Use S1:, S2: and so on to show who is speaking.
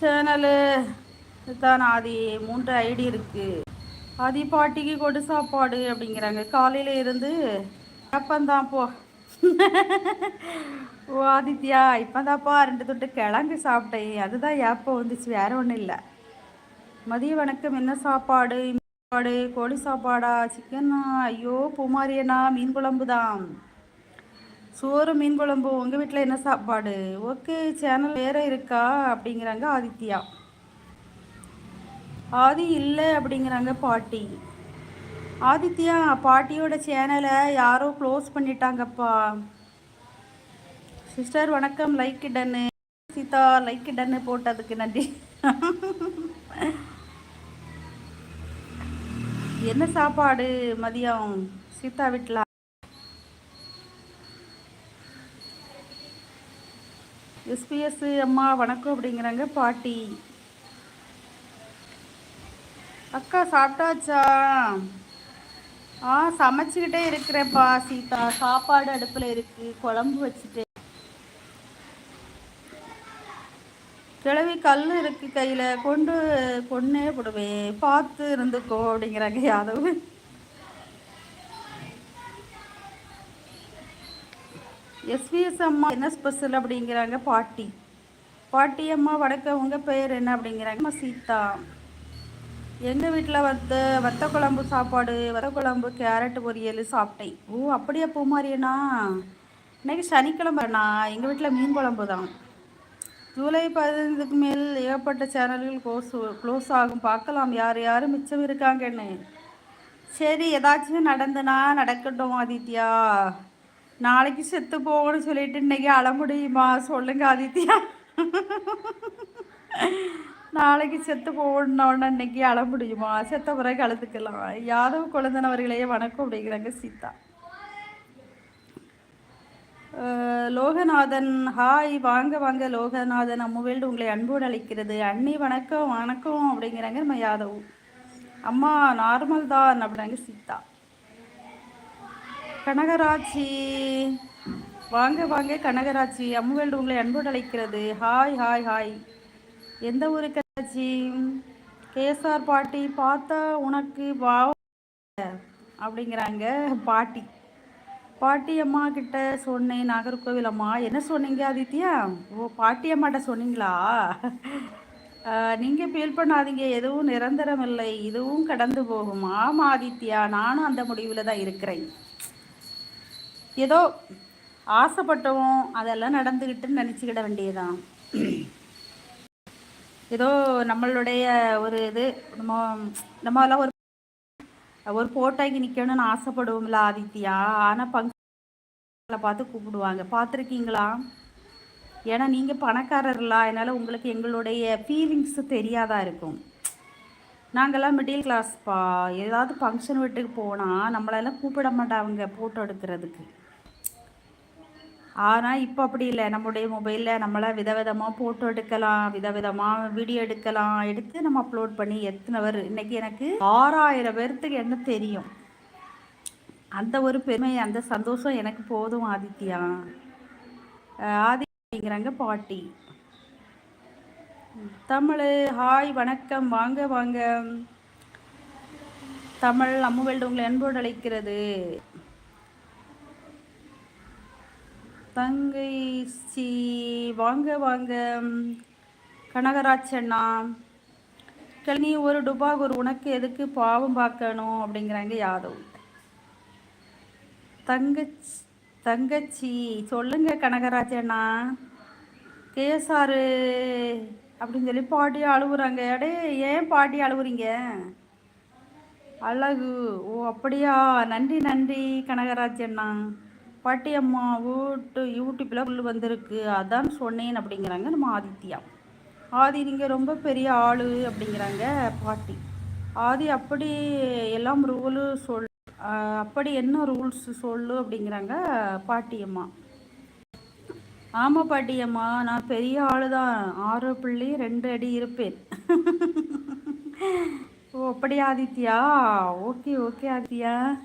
S1: Channel. தான் ஆதி. மூன்று ID இருக்குது ஆதி பாட்டிக்கு கொடு சாப்பாடு அப்படிங்கிறாங்க. காலையில் இருந்து எப்பந்தான் போ. ஓ ஆதித்யா இப்போதான்ப்பா. ரெண்டு தொட்டு கிழங்கு சாப்பிட்டேன். அதுதான் ஏப்போ வந்துச்சு. வேற ஒன்றும் இல்லை. மதிய வணக்கம். என்ன சாப்பாடு? சாப்பாடு கோழி சாப்பாடா? சிக்கனா? ஐயோ பூமாரியண்ணா மீன் குழம்பு தான் சோறு மீன் குழம்பு உங்கள் வீட்டில் என்ன சாப்பாடு? ஓகே சேனல் வேறு இருக்கா? அப்படிங்கிறாங்க ஆதித்யா. ஆதி இல்லை அப்படிங்கிறாங்க பாட்டி. ஆதித்யா பாட்டியோட சேனலை யாரோ க்ளோஸ் பண்ணிட்டாங்கப்பா. சிஸ்டர் வணக்கம். லைக் டன்னு சீதா லைக் டன்னு போட்டதுக்கு நன்றி. என்ன சாப்பாடு மதியம்? சீதா வீட்டில் எஸ்பிஎஸ் அம்மா வணக்கம் அப்படிங்கிறாங்க பாட்டி. அக்கா சாப்பிட்டாச்சா? ஆ சமைச்சிக்கிட்டே இருக்கிறேன்ப்பா சீதா. சாப்பாடு அடுப்பில் இருக்குது குழம்பு வச்சுட்டேன். கிழவி கல் இருக்கு கையில். கொண்டு கொன்னே போடுவேன் பார்த்து இருந்துக்கோ அப்படிங்கிறாங்க யாதவ். எஸ்விஎஸ் அம்மா என்ன ஸ்பெஷல் அப்படிங்கிறாங்க? பாட்டி. பாட்டி அம்மா வடக்க உங்கள் பேர் என்ன அப்படிங்கிறாங்க? அம்மா சீதா. எங்கள் வீட்டில் வந்து வத்த குழம்பு சாப்பாடு வத்த குழம்பு கேரட் பொரியல் சாப்பிட்டேன். ஓ அப்படியே பூமாரியண்ணா? இன்னைக்கு சனிக்கிழமைண்ணா எங்கள் வீட்டில் மீன் குழம்பு தான். ஜூலை பதினைந்துக்கு மேல் ஏகப்பட்ட சேனல்கள் க்ளோஸ் க்ளோஸ் ஆகும். பார்க்கலாம். யார் யார் மிச்சம் இருக்காங்கன்னு. சரி ஏதாச்சும் நடந்துனா நடக்கட்டும் ஆதித்யா. நாளைக்கு செத்து போகணும்னு சொல்லிட்டு இன்னைக்கு அழ முடியுமா? சொல்லுங்க ஆதித்யா. நாளைக்கு செத்து போகணுன்னொன்னே இன்னைக்கு அழ முடியுமா? செத்த பிறகு அழுதுக்கலாம். யாதவ் குழந்தனவர்களே வணக்கம் அப்படிங்கிறாங்க சீதா. லோகநாதன் ஹாய் வாங்க வாங்க லோகநாதன். அம்முவேல்டு உங்களை அன்போடு அழைக்கிறது. அண்ணி வணக்கம் வணக்கம் அப்படிங்கிறாங்க நம்ம யாதவ். அம்மா நார்மல் தான் அப்படிங்கிறாங்க சீதா. கனகராட்சி. வாங்க வாங்க கனகராட்சி. அம்முவேல் உங்களை அன்போடு அழைக்கிறது ஹாய் ஹாய் ஹாய் எந்த ஊரு கராட்சி கேஎஸ்ஆர் பாட்டி பார்த்தா உனக்கு வா அப்படிங்கிறாங்க பாட்டி. பாட்டி அம்மா கிட்ட சொன்னேன் நாகர்கோவில் அம்மா. என்ன சொன்னீங்க ஆதித்யா? ஓ பாட்டி அம்மாட்ட சொன்னீங்களா? நீங்கள் ஃபீல் பண்ணாதீங்க. எதுவும் நிரந்தரம் இல்லை இதுவும் கடந்து போகும். ஆமாம் ஆதித்யா. நானும் அந்த முடிவில் தான் இருக்கிறேன். ஏதோ ஆசைப்பட்டோம் அதெல்லாம் நடந்துக்கிட்டுன்னு நினச்சிக்கிட வேண்டியதான் ஏதோ நம்மளுடைய ஒரு இது நம்ம நம்மளாம் ஒரு ஒரு போட்டோக்கு நிற்கணும்னு ஆசைப்படுவோம்ல ஆதித்யா. ஆனால் பங்கு பார்த்து கூப்பிடுவாங்க. பார்த்துருக்கீங்களா? ஏன்னா நீங்கள் பணக்காரர்லாம் அதனால் உங்களுக்கு எங்களுடைய ஃபீலிங்ஸு தெரியாதா இருக்கும். நாங்கள்லாம் மிடில் கிளாஸ்ப்பா ஏதாவது ஃபங்க்ஷன் வீட்டுக்கு போனால் நம்மளெல்லாம் கூப்பிட மாட்டாங்க ஃபோட்டோ எடுக்கிறதுக்கு. ஆனால் இப்போ அப்படி இல்லை. நம்முடைய மொபைலில் நம்மளாம் விதவிதமாக ஃபோட்டோ எடுக்கலாம் விதவிதமாக வீடியோ எடுக்கலாம். எடுத்து நம்ம அப்லோட் பண்ணி எத்தனை பேர் இன்றைக்கி எனக்கு ஆறாயிரம் பேர்த்துக்கு என்ன தெரியும்? அந்த ஒரு பெருமை அந்த சந்தோஷம் எனக்கு போதும் ஆதித்யா. ஆதிங்கிறாங்க பாட்டி. தமிழ் ஹாய் வணக்கம் வாங்க வாங்க. தமிழ் அம்முவேல்டு உங்களை அன்போடு அழைக்கிறது. தங்கை சி வாங்க வாங்க. கனகராஜ் அண்ணா நீ ஒரு டுபா ஒரு உனக்கு எதுக்கு பாவம் பார்க்கணும்? அப்படிங்கிறாங்க யாதவ். தங்கச்சி தங்கச்சி சொல்லுங்க கனகராஜ் அண்ணா கேசாரு அப்படின்னு சொல்லி பாட்டி அழுகுறாங்க அடே ஏன் பாட்டி அழுகுறீங்க அழகு. ஓ அப்படியா? நன்றி நன்றி கனகராஜ் அண்ணா. பாட்டி அம்மா வீட்டு யூடியூப்பில் புல் வந்திருக்கு. அதான் சொன்னேன் அப்படிங்கிறாங்க நம்ம ஆதித்யா. ஆதி நீங்கள் ரொம்ப பெரிய ஆள் அப்படிங்கிறாங்க பாட்டி. ஆதி அப்படி எல்லாம் ரூலு சொல் அப்படி என்ன ரூல்ஸ் சொல்லு அப்படிங்கிறாங்க பாட்டியம்மா ஆமாம் பாட்டியம்மா நான் பெரிய ஆள் தான் ஆறு புள்ளி ரெண்டு அடி இருப்பேன். ஓ அப்படி ஆதித்யா? Okay okay Aditya.